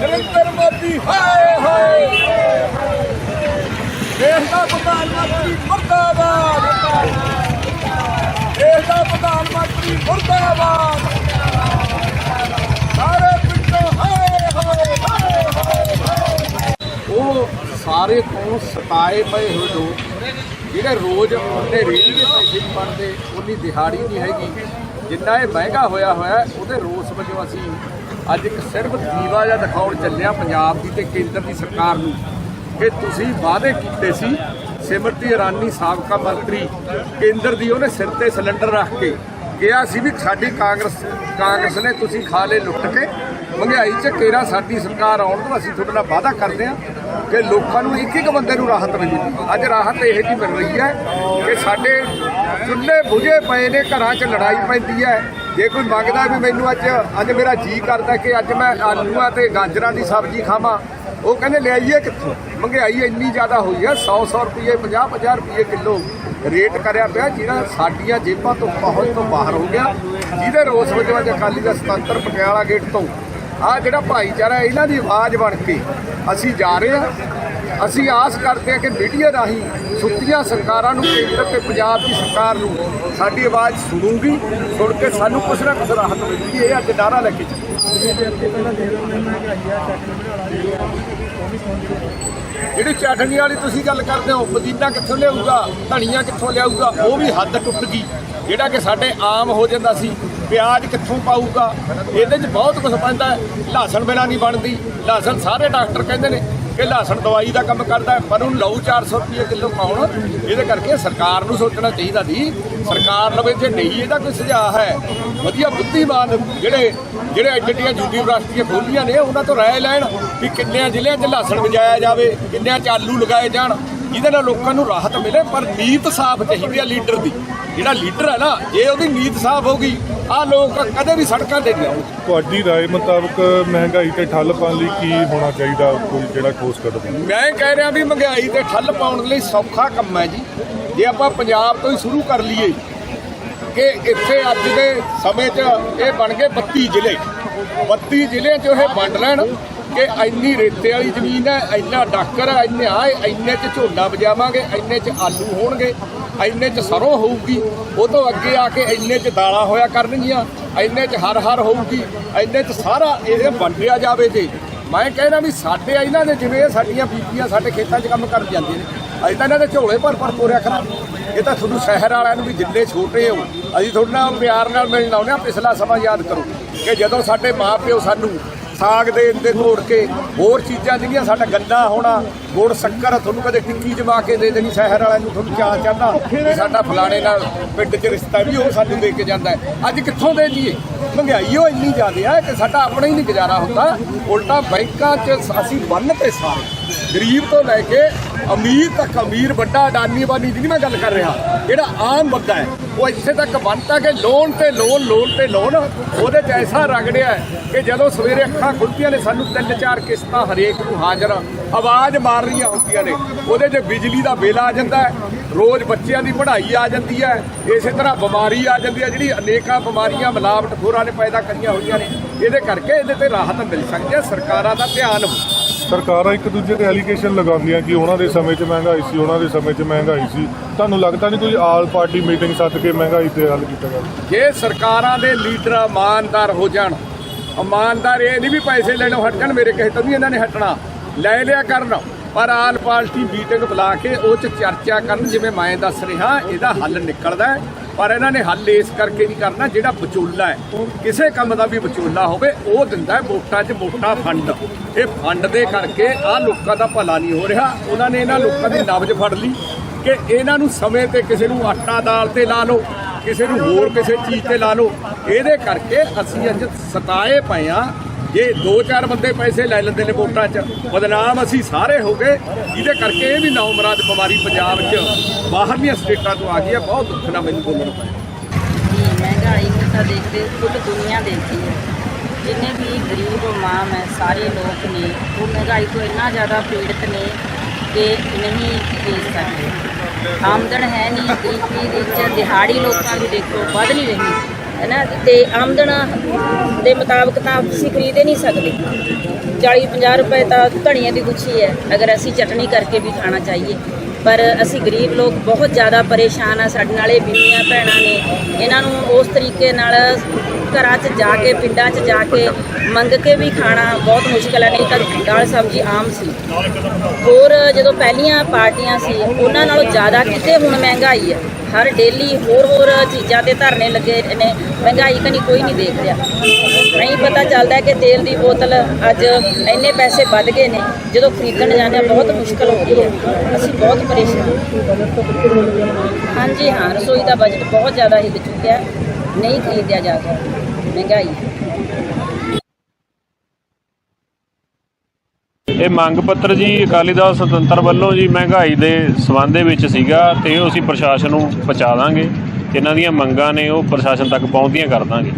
ਨਰਿੰਦਰ ਮੋਦੀ, ਹਾਏ ਹਾਏ ਦੇਸ਼ ਦਾ ਪ੍ਰਧਾਨ ਮੰਤਰੀ ਮੁਰਦਾਬਾਦ। ਦੇਸ਼ ਦਾ ਪ੍ਰਧਾਨ ਮੰਤਰੀ ਮੁਰਦਾਬਾਦ। ਸਾਰੇ ਪਿੰਡੋਂ, ਹਾਏ ਹਾਏ ਹਾਏ ਹਾਏ ਉਹ ਸਾਰੇ ਤੋਂ ਸਤਾਏ ਪਏ ਹੋਏ ਲੋਕ। ਜਿਹੜੇ ਰੋਜ਼ ਉਹਨੇ ਰੇਲ ਦੇ ਪੈਸੇ ਨਹੀਂ ਬਣਦੇ ਉਹਨੀ ਦਿਹਾੜੀ ਨਹੀਂ ਹੈਗੀ। ਜਿੰਨਾ ਇਹ ਮਹਿੰਗਾ ਹੋਇਆ ਹੋਇਆ, ਉਹਦੇ ਰੋਸ ਵਜੋਂ ਅਸੀਂ ਅੱਜ ਇੱਕ ਸਿਰਫ ਦੀਵਾ ਜਿਹਾ ਦਿਖਾਉਣ ਚੱਲਿਆ ਪੰਜਾਬ ਦੀ ਤੇ ਕੇਂਦਰ ਦੀ ਸਰਕਾਰ ਨੂੰ। ਕਿ ਤੁਸੀਂ ਵਾਅਦੇ ਕੀਤੇ ਸੀ, ਸਿਮਰਤੀ ਇਰਾਨੀ ਸਾਬਕਾ ਮੰਤਰੀ ਕੇਂਦਰ ਦੀ ਉਹਨੇ ਸਿਰ ਤੇ ਸਿਲੰਡਰ ਰੱਖ ਕੇ ਕਿਹਾ ਸੀ ਵੀ ਸਾਡੀ ਕਾਂਗਰਸ ਕਾਂਗਰਸ ਨੇ ਤੁਸੀਂ ਖਾ ਲਏ ਲੁੱਟ ਕੇ, ਮਹਿੰਗਾਈ 'ਚ ਕੇਰਾ ਸਾਡੀ ਸਰਕਾਰ ਆਉਣ ਤੋਂ ਅਸੀਂ ਤੁਹਾਡੇ ਨਾਲ ਵਾਅਦਾ ਕਰਦੇ ਹਾਂ। ਕਿ ਲੋਕਾਂ ਨੂੰ ਇੱਕ ਇੱਕ ਬੰਦੇ ਨੂੰ ਰਾਹਤ ਮਿਲੇਗੀ ਅੱਜ ਰਾਹਤ ਇਹ ਜੀ ਮਿਲ ਰਹੀ ਹੈ ਕਿ ਸਾਡੇ ਚੁੱਲ੍ਹੇ ਬੁਝੇ ਪਏ ਨੇ, ਘਰਾਂ 'ਚ ਲੜਾਈ ਪੈਂਦੀ ਹੈ। ਜੇ ਕੋਈ ਮੰਗਦਾ ਵੀ ਮੈਨੂੰ ਅੱਜ ਅੱਜ ਮੇਰਾ ਜੀ ਕਰਦਾ ਕਿ ਅੱਜ ਮੈਂ ਆਲੂਆਂ ਤੇ ਗਾਜਰਾਂ ਦੀ ਸਬਜ਼ੀ ਖਾਵਾਂ, ਉਹ ਕਹਿੰਦੇ ਲਿਆਈਏ ਕਿੱਥੋਂ? ਮਹਿੰਗਾਈ ਇੰਨੀ ਜ਼ਿਆਦਾ ਹੋਈ ਹੈ 100 100 ਰੁਪਏ 50 50 ਰੁਪਏ ਕਿਲੋ ਰੇਟ ਕਰਿਆ ਪਿਆ, ਜਿਹੜਾ ਸਾਡੀਆਂ ਜੇਬਾਂ ਤੋਂ ਪਹੁੰਚ ਤੋਂ ਬਾਹਰ ਹੋ ਗਿਆ। ਜਿਹਦੇ ਰੋਸ ਵਜੋਂ ਅੱਜ ਅਕਾਲੀ ਦਾ ਸੁਤੰਤਰ ਪਟਿਆਲਾ ਗੇਟ ਤੋਂ ਆ ਜਿਹੜਾ ਭਾਈਚਾਰਾ ਇਹਨਾਂ ਦੀ ਆਵਾਜ਼ ਬਣ ਕੇ ਅਸੀਂ ਜਾ ਰਹੇ ਹਾਂ, ਅਸੀਂ ਆਸ ਕਰਦੇ ਹਾਂ ਕਿ ਮੀਡੀਆ ਰਾਹੀਂ ਸੁੱਤੀਆਂ ਸਰਕਾਰਾਂ ਨੂੰ ਕੇਂਦਰ ਤੇ ਪੰਜਾਬ ਦੀ ਸਰਕਾਰ ਨੂੰ ਸਾਡੀ ਆਵਾਜ਼ ਸੁਣੂਗੀ, ਸੁਣ ਕੇ ਸਾਨੂੰ ਕੁਛ ਨਾ ਕੁਛ ਰਾਹਤ ਮਿਲੂਗੀ ਇਹ ਅੱਜ ਨਾਰਾ ਲੈ ਕੇ ਚੱਲੇ। ਜਿਹੜੀ ਚਟਨੀ ਵਾਲੀ ਤੁਸੀਂ ਗੱਲ ਕਰਦੇ ਹੋ, ਪੁਦੀਨਾ ਕਿੱਥੋਂ ਲਿਆਊਗਾ, ਧਨੀਆ ਕਿੱਥੋਂ ਲਿਆਊਗਾ, ਉਹ ਵੀ ਹੱਦ ਟੁੱਟ ਗਈ, ਜਿਹੜਾ ਕਿ ਸਾਡੇ ਆਮ ਹੋ ਜਾਂਦਾ ਸੀ। ਪਿਆਜ਼ ਕਿੱਥੋਂ ਪਾਊਗਾ? ਇਹਦੇ 'ਚ ਬਹੁਤ ਕੁਝ ਪੈਂਦਾ ਹੈ। ਲਹਸਣ ਬਿਨਾਂ ਨਹੀਂ ਬਣਦੀ। ਲਹਸਣ ਸਾਰੇ ਡਾਕਟਰ ਕਹਿੰਦੇ ਨੇ ਕਿ ਲਹਸਣ ਦਵਾਈ ਦਾ ਕੰਮ ਕਰਦਾ ਪਰ ਉਹਨੂੰ ਲਊ 400 ਰੁਪਏ ਕਿਲੋ ਪਾਉਣ, ਇਹਦੇ ਕਰਕੇ ਸਰਕਾਰ ਨੂੰ ਸੋਚਣਾ ਚਾਹੀਦਾ ਸੀ ਸਰਕਾਰ ਲਵੇ ਜੇ ਨਹੀਂ, ਇਹਦਾ ਕੋਈ ਸੁਝਾਅ ਹੈ। ਵਧੀਆ ਬੁੱਧੀਮਾਨ ਜਿਹੜੇ ਜਿਹੜੇ ਐਡੀਆਂ ਯੂਨੀਵਰਸਿਟੀਆਂ ਖੋਲੀਆਂ ਨੇ, ਉਹਨਾਂ ਤੋਂ ਰਾਏ ਲੈਣ ਵੀ ਕਿੰਨਿਆਂ ਜ਼ਿਲ੍ਹਿਆਂ 'ਚ ਲਹਸਣ ਵਜਾਇਆ ਜਾਵੇ, ਕਿੰਨਿਆਂ 'ਚ ਆਲੂ ਲਗਾਏ ਜਾਣ। ਜਿਹਦੇ ਨਾਲ ਲੋਕਾਂ ਨੂੰ ਰਾਹਤ ਮਿਲੇ ਪਰ ਨੀਤ ਸਾਫ਼ ਚਾਹੀਦੀ ਆ ਲੀਡਰ ਦੀ ਜਿਹੜਾ ਲੀਡਰ ਹੈ ਨਾ ਜੇ ਉਹਦੀ ਨੀਤ ਸਾਫ਼ ਹੋਗੀ ਆ ਲੋਕ ਕਦੇ ਵੀ ਸੜਕਾਂ ਤੇ ਨਹੀਂ ਆਉਣਗੇ ਤੁਹਾਡੀ رائے ਮੁਤਾਬਕ ਮਹਿੰਗਾਈ ਤੇ ਠੱਲ ਪਾਉਣ ਲਈ ਕੀ ਹੋਣਾ ਚਾਹੀਦਾ ਕੋਈ ਜਿਹੜਾ ਠੋਸ ਕਦਮ ਮੈਂ ਕਹਿ ਰਿਹਾ ਵੀ ਮਹਿੰਗਾਈ ਤੇ ਠੱਲ ਪਾਉਣ ਲਈ ਸੌਖਾ ਕੰਮ ਹੈ ਜੀ ਜੇ ਆਪਾਂ ਪੰਜਾਬ ਤੋਂ ਹੀ ਸ਼ੁਰੂ ਕਰ ਲਈਏ ਕਿ ਇੱਥੇ ਅੱਜ ਦੇ ਸਮੇਂ 'ਚ ਇਹ ਬਣ ਗਏ 32 ਜ਼ਿਲ੍ਹੇ 32 ਜ਼ਿਲ੍ਹਿਆਂ 'ਚ ਇਹ ਵੰਡ ਲੈਣ ਕਿ ਇੰਨੀ ਰੇਤੇ ਵਾਲੀ ਜ਼ਮੀਨ ਹੈ, ਇੰਨਾ ਡਾਕਰ ਹੈ, ਇੰਨੇ ਆ ਇੰਨੇ 'ਚ ਝੋਨਾ ਵਜਾਵਾਂਗੇ ਇੰਨੇ 'ਚ ਆਲੂ ਹੋਣਗੇ, ਇੰਨੇ 'ਚ ਸਰੋਂ ਹੋਊਗੀ, ਉਹ ਤੋਂ ਅੱਗੇ ਆ ਕੇ ਇੰਨੇ 'ਚ ਦਾਲਾਂ ਹੋਇਆ ਕਰਨਗੀਆਂ, ਇੰਨੇ 'ਚ ਹਰ ਹਰ ਹੋਊਗੀ, ਇੰਨੇ 'ਚ ਸਾਰਾ ਇਹ ਵੰਡਿਆ ਜਾਵੇ ਤੇ। ਮੈਂ ਕਹਿਣਾ ਵੀ ਸਾਡੇ ਇਹਨਾਂ ਦੇ ਜਿਵੇਂ ਸਾਡੀਆਂ ਬੀਬੀਆਂ ਸਾਡੇ ਖੇਤਾਂ 'ਚ ਕੰਮ ਕਰਨ ਜਾਂਦੀਆਂ ਨੇ, ਅਸੀਂ ਤਾਂ ਇਹਨਾਂ ਦੇ ਝੋਲੇ ਭਰ ਭਰ ਤੋਰਿਆ ਕਰਾਂ। ਇਹ ਤਾਂ ਤੁਹਾਨੂੰ ਸ਼ਹਿਰ ਵਾਲਿਆਂ ਨੂੰ ਵੀ ਜਿੰਨੇ ਛੋਟੇ ਹੋ, ਅਸੀਂ ਤੁਹਾਡੇ ਨਾਲ ਪਿਆਰ ਨਾਲ ਮਿਲਣ ਆਉਂਦੇ ਹਾਂ, ਪਿਛਲਾ ਸਮਾਂ ਯਾਦ ਕਰੋ ਕਿ ਜਦੋਂ ਸਾਡੇ ਮਾਪਿਓ ਸਾਨੂੰ ਸਾਗ ਦੇ ਦੇ ਘੋੜ ਕੇ ਹੋਰ ਚੀਜ਼ਾਂ ਜਿਹੜੀਆਂ ਸਾਡਾ ਗੰਦਾ ਹੋਣਾ, ਗੁੜ, ਸ਼ੱਕਰ, ਤੁਹਾਨੂੰ ਕਦੇ ਟਿੱਕੀ ਜਮਾ ਕੇ ਦੇ ਦੇਣੀ ਸ਼ਹਿਰ ਵਾਲਿਆਂ ਨੂੰ, ਤੁਹਾਨੂੰ ਚਾਹ ਚੜਦਾ ਵੀ ਸਾਡਾ ਫਲਾਣੇ ਨਾਲ ਪਿੰਡ 'ਚ ਰਿਸ਼ਤਾ ਵੀ ਉਹ ਸਾਨੂੰ ਦੇ ਕੇ ਜਾਂਦਾ ਅੱਜ ਕਿੱਥੋਂ ਦੇ ਜੀਏ? ਮਹਿੰਗਾਈ ਉਹ ਇੰਨੀ ਜ਼ਿਆਦਾ ਹੈ ਕਿ ਸਾਡਾ ਆਪਣਾ ਹੀ ਨਹੀਂ ਗੁਜ਼ਾਰਾ ਹੁੰਦਾ। ਉਲਟਾ ਬੈਂਕਾਂ 'ਚ ਅਸੀਂ ਬੰਨ ਤੇ ਸਾਰੇ। ਗਰੀਬ ਤੋਂ ਲੈ ਕੇ ਅਮੀਰ ਤੱਕ, ਅਮੀਰ, ਵੱਡਾ, ਅਡਾਨੀ ਬਾਨੀ ਦੀ ਨਹੀਂ ਮੈਂ ਗੱਲ ਕਰ ਰਿਹਾ, ਜਿਹੜਾ ਆਮ ਬੰਦਾ ਹੈ, ਉਹ ਇੱਥੇ ਤੱਕ ਬੰਨਤਾ ਕਿ ਲੋਨ ਤੇ ਲੋਨ ਲੋਨ ਤੇ ਲੋਨ, ਉਹਦੇ 'ਚ ਐਸਾ ਰਗੜਿਆ ਹੈ ਕਿ ਜਦੋਂ ਸਵੇਰੇ ਅੱਖਾਂ ਖੁੱਲਦੀਆਂ ਨੇ, ਸਾਨੂੰ ਤਿੰਨ ਚਾਰ ਕਿਸ਼ਤਾਂ ਹਰੇਕ ਨੂੰ ਹਾਜ਼ਰ, ਆਵਾਜ਼ ਮਾਰ ਰਹੀਆਂ ਹੁੰਦੀਆਂ ਨੇ, ਉਹਦੇ 'ਚ ਬਿਜਲੀ ਦਾ ਬਿੱਲ ਆ ਜਾਂਦਾ ਹੈ, ਰੋਜ਼ ਬੱਚਿਆਂ ਦੀ ਪੜ੍ਹਾਈ ਆ ਜਾਂਦੀ ਹੈ, ਇਸੇ ਤਰ੍ਹਾਂ ਬਿਮਾਰੀ ਆ ਜਾਂਦੀ ਹੈ, ਜਿਹੜੀ ਅਨੇਕਾਂ ਬਿਮਾਰੀਆਂ ਮਿਲਾਵਟ ਖੋਰਾਂ ਨੇ ਪੈਦਾ ਕਰੀਆਂ ਹੋਈਆਂ ਨੇ, ਇਹਦੇ ਕਰਕੇ ਇਹਦੇ ਤੇ ਰਾਹਤ ਮਿਲ ਸਕਦੀ ਹੈ, ਸਰਕਾਰਾਂ ਦਾ ਧਿਆਨ ਸਰਕਾਰਾਂ ਇੱਕ ਦੂਜੇ ਤੇ ਐਲੀਗੇਸ਼ਨ ਲਗਾਉਂਦੀਆਂ ਕਿ ਉਹਨਾਂ ਦੇ ਸਮੇਂ 'ਚ ਮਹਿੰਗਾਈ ਸੀ, ਉਹਨਾਂ ਦੇ ਸਮੇਂ 'ਚ ਮਹਿੰਗਾਈ ਸੀ। ਤੁਹਾਨੂੰ ਲੱਗਦਾ ਨਹੀਂ ਕੋਈ ਆਲ ਪਾਰਟੀ ਮੀਟਿੰਗ ਸੱਦ ਕੇ ਮਹਿੰਗਾਈ ਤੇ ਹੱਲ ਕੀਤਾ ਜਾਵੇ? ਜੇ ਸਰਕਾਰਾਂ ਦੇ ਲੀਡਰ ਇਮਾਨਦਾਰ ਹੋ ਜਾਣ, ਇਮਾਨਦਾਰ ਇਹ ਨਹੀਂ ਵੀ ਪੈਸੇ ਲੈਣੋਂ ਹਟਣ ਮੇਰੇ ਕਹੇ ਤੋਂ ਵੀ ਇਹਨਾਂ ਨੇ ਹਟਣਾ। ਲੈ ਲਿਆ ਕਰਨ, ਪਰ ਆਲ ਪਾਰਟੀ ਮੀਟਿੰਗ ਬੁਲਾ ਕੇ ਉਹ ਚ ਚਰਚਾ ਕਰਨ, ਜਿਵੇਂ ਮੈਂ ਦੱਸ ਰਿਹਾ, ਇਹਦਾ ਹੱਲ ਨਿਕਲਦਾ ਪਰ ਇਹਨਾਂ ਨੇ ਹੱਲ ਇਸ ਕਰਕੇ ਨਹੀਂ ਕਰਨਾ ਜਿਹੜਾ ਵਿਚੋਲਾ ਹੈ। ਕਿਸੇ ਕੰਮ ਦਾ ਵੀ ਵਿਚੋਲਾ ਹੋਵੇ, ਉਹ ਦਿੰਦਾ ਹੈ ਵੋਟਾਂ 'ਚ ਮੋਟਾ ਫੰਡ। ਇਹ ਫੰਡ ਦੇ ਕਰਕੇ ਆ ਲੋਕਾਂ ਦਾ ਭਲਾ ਨਹੀਂ ਹੋ ਰਿਹਾ। ਉਹਨਾਂ ਨੇ ਇਹਨਾਂ ਲੋਕਾਂ ਦੀ ਨਬਜ਼ ਫੜ ਲਈ ਕਿ ਇਹਨਾਂ ਨੂੰ ਸਮੇਂ ਤੇ ਕਿਸੇ ਨੂੰ ਆਟਾ ਦਾਲ ਤੇ ਲਾ ਲਓ, ਕਿਸੇ ਨੂੰ ਹੋਰ ਕਿਸੇ ਚੀਜ਼ ਤੇ ਲਾ ਲਓ। ਇਹਦੇ ਕਰਕੇ ਅਸੀਂ ਅੱਜ ਸਤਾਏ ਪਏ ਆ ਜੇ ਦੋ ਚਾਰ ਬੰਦੇ ਪੈਸੇ ਲੈ ਲੈਂਦੇ ਨੇ ਵੋਟਾਂ 'ਚ, ਬਦਨਾਮ ਅਸੀਂ ਸਾਰੇ ਹੋ ਗਏ। ਇਹਦੇ ਕਰਕੇ ਇਹ ਵੀ ਨੌਮਰਾਦ ਬਿਮਾਰੀ ਪੰਜਾਬ 'ਚ ਬਾਹਰਲੀਆਂ ਸਟੇਟਾਂ ਤੋਂ ਆ ਗਈ ਹੈ। ਬਹੁਤ ਦੁੱਖ ਨਾਲ ਮੈਨੂੰ ਬੋਲਣਾ ਪਿਆ। ਮਹਿੰਗਾਈ ਨੂੰ ਤਾਂ ਦੇਖਦੇ ਖੁਦ ਦੁਨੀਆ ਦੇਖਦੀ ਹੈ। ਜਿੰਨੇ ਵੀ ਗਰੀਬ ਮਾਮ ਹੈ, ਸਾਰੇ ਲੋਕ ਨੇ, ਉਹ ਮਹਿੰਗਾਈ ਤੋਂ ਇੰਨਾ ਜ਼ਿਆਦਾ ਪੀੜਤ ਨੇ ਕਿ ਨਹੀਂ ਵੇਚ ਸਕਦੇ। ਆਮਦਨ ਹੈ ਨਹੀਂ, ਗਰੀਬੀ ਵਿੱਚ ਦਿਹਾੜੀ ਲੋਕਾਂ ਦੀ ਦੇਖੋ, ਵੱਧ ਨਹੀਂ ਰਹੀ। ਹੈ ਨਾ, ਤੇ ਆਮਦਨ ਦੇ ਮੁਤਾਬਕ ਤਾਂ ਤੁਸੀਂ ਖਰੀਦ ਹੀ ਨਹੀਂ ਸਕਦੇ। 40 50 ਰੁਪਏ ਤਾਂ ਧਣੀਆਂ ਦੀ ਗੁੱਛੀ ਹੈ, ਅਗਰ ਅਸੀਂ ਚਟਨੀ ਕਰਕੇ ਵੀ ਖਾਣਾ ਚਾਹੀਏ। ਪਰ ਅਸੀਂ ਗਰੀਬ ਲੋਕ ਬਹੁਤ ਜ਼ਿਆਦਾ ਪਰੇਸ਼ਾਨ ਆ, ਸਾਡੇ ਨਾਲ ਇਹ ਬੀਬੀਆਂ ਭੈਣਾਂ ਨੇ। ਇਹਨਾਂ ਨੂੰ ਉਸ ਤਰੀਕੇ ਨਾਲ ਘਰਾਂ 'ਚ ਜਾ ਕੇ, ਪਿੰਡਾਂ 'ਚ ਜਾ ਕੇ ਮੰਗ ਕੇ ਵੀ ਖਾਣਾ ਬਹੁਤ ਮੁਸ਼ਕਲ ਹੈ ਨਹੀਂ ਤਾਂ ਦਾਲ ਸਬਜ਼ੀ ਆਮ ਸੀ। ਹੋਰ ਜਦੋਂ ਪਹਿਲੀਆਂ ਪਾਰਟੀਆਂ ਸੀ, ਉਹਨਾਂ ਨਾਲੋਂ ਜ਼ਿਆਦਾ ਕਿਤੇ ਹੁਣ ਮਹਿੰਗਾਈ ਹੈ ਹਰ ਡੇਲੀ ਹੋਰ ਹੋਰ ਚੀਜ਼ਾਂ ਤੇ ਧਰਨੇ ਲੱਗੇ ਨੇ, ਮਹਿੰਗਾਈ ਕਨੀ ਕੋਈ ਨਹੀਂ ਦੇਖ ਰਿਹਾ। ਨਹੀਂ ਪਤਾ ਚੱਲਦਾ ਕਿ ਤੇਲ ਦੀ ਬੋਤਲ ਅੱਜ ਇੰਨੇ ਪੈਸੇ ਵੱਧ ਗਏ ਨੇ, ਜਦੋਂ ਖਰੀਦਣ ਜਾਂਦੇ ਹਾਂ ਬਹੁਤ ਮੁਸ਼ਕਲ ਹੋ ਗਈ ਹੈ ਅਸੀਂ ਬਹੁਤ ਪਰੇਸ਼ਾਨ ਹਾਂਜੀ ਹਾਂ, ਰਸੋਈ ਦਾ ਬਜਟ ਬਹੁਤ ਜ਼ਿਆਦਾ ਹੀ ਵਿੱਚ ਚੁੱਕਿਆ ਨਹੀਂ ਖਰੀਦਿਆ ਜਾ ਸਕਦਾ। ਮਹਿੰਗਾਈ। ਇਹ ਮੰਗ ਪੱਤਰ ਜੀ ਅਕਾਲੀ ਦਲ ਸੁਤੰਤਰ ਵੱਲੋਂ ਜੀ ਮਹਿੰਗਾਈ ਦੇ ਸਬੰਧ ਦੇ ਵਿੱਚ ਸੀਗਾ ਤੇ ਉਹ ਅਸੀਂ ਪ੍ਰਸ਼ਾਸਨ ਨੂੰ ਪਹੁੰਚਾ ਦਾਂਗੇ। ਇਹਨਾਂ ਦੀਆਂ ਮੰਗਾਂ ਨੇ ਉਹ ਪ੍ਰਸ਼ਾਸਨ ਤੱਕ ਪਹੁੰਚਦੀਆਂ ਕਰ ਦਾਂਗੇ।